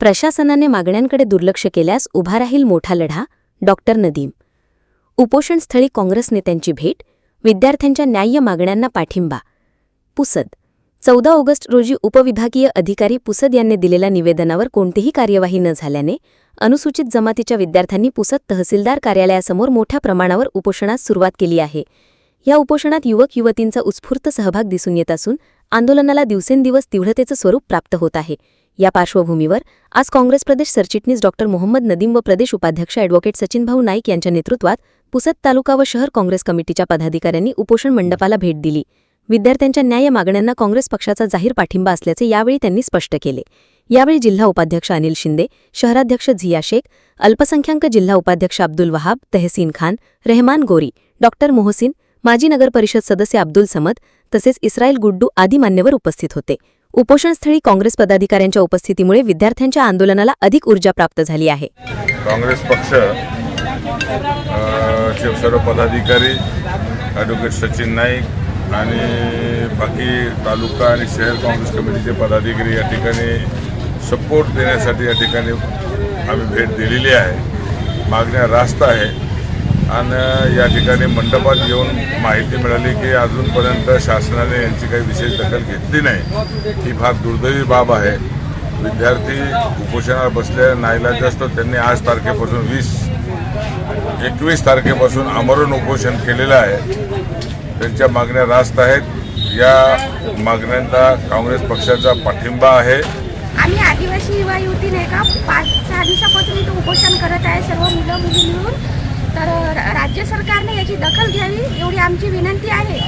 प्रशासनाने मागण्यांकडे दुर्लक्ष केल्यास उभा राहील मोठा लढा डॉक्टर नदीम. उपोषणस्थळी काँग्रेस नेत्यांची भेट विद्यार्थ्यांच्या न्याय्य मागण्यांना पाठिंबा. पुसद. चौदा ऑगस्ट रोजी उपविभागीय अधिकारी पुसद यांनी दिलेल्या निवेदनावर कोणतीही कार्यवाही न झाल्याने अनुसूचित जमातीच्या विद्यार्थ्यांनी पुसद तहसीलदार कार्यालयासमोर मोठ्या प्रमाणावर उपोषणास सुरुवात केली आहे. या उपोषणात युवक युवतींचा उत्स्फूर्त सहभाग दिसून येत असून आंदोलनाला दिवसेंदिवस तीव्रतेचं स्वरूप प्राप्त होत आहे. या पार्श्वभूमीवर आज काँग्रेस प्रदेश सरचिटणीस डॉक्टर मोहम्मद नदीम व प्रदेश उपाध्यक्ष अॅडव्होकेट सचिनभाऊ नाईक यांच्या नेतृत्वात पुसद तालुका व शहर काँग्रेस कमिटीच्या पदाधिकाऱ्यांनी उपोषण मंडपाला भेट दिली. विद्यार्थ्यांच्या न्याय मागण्यांना काँग्रेस पक्षाचा जाहीर पाठिंबा असल्याचे यावेळी त्यांनी स्पष्ट केले. यावेळी जिल्हा उपाध्यक्ष अनिल शिंदे शहराध्यक्ष झिया शेख अल्पसंख्याक जिल्हा उपाध्यक्ष अब्दुल वहाब तहसीन खान रेहमान गोरी डॉक्टर मोहसिन माजी नगर परिषद सदस्य अब्दुल समद तसेच इस्रायल गुड्डू आदी मान्यवर उपस्थित होते. उपोषणस्थळी काँग्रेस पदाधिकाऱ्यांच्या उपस्थितीमुळे विद्यार्थ्यांच्या आंदोलनाला अधिक ऊर्जा प्राप्त झाली आहे. काँग्रेस पक्ष सर्व पदाधिकारी ॲडव्होकेट सचिन नाईक आणि बाकी तालुका आणि शहर काँग्रेस कमिटीचे पदाधिकारी या ठिकाणी सपोर्ट देण्यासाठी या ठिकाणी आम्ही भेट दिलेली आहे. मागण्या रास्त आहे. आणि या ठिकाणी मंडपात येऊन माहिती मिळाली की अजूनपर्यंत शासनाने यांची काही विशेष दखल घेतली नाही. ही फार दुर्दैवी बाब आहे. विद्यार्थी उपोषणावर बसले नाईलाज असतो त्यांनी आज तारखेपासून वीस एकवीस तारखेपासून आमरण उपोषण केलेलं आहे. त्यांच्या मागण्या रास्त आहेत. या मागण्यांना काँग्रेस पक्षाचा पाठिंबा आहे. आम्ही आदिवासी युवा युवती नाही का? पाच सहा दिवसापासून इथं उपोषण करत आहे सर्व मुलं मुली मिळून. तर राज्य सरकारने याची दखल घ्यावी एवढी आमची विनंती आहे.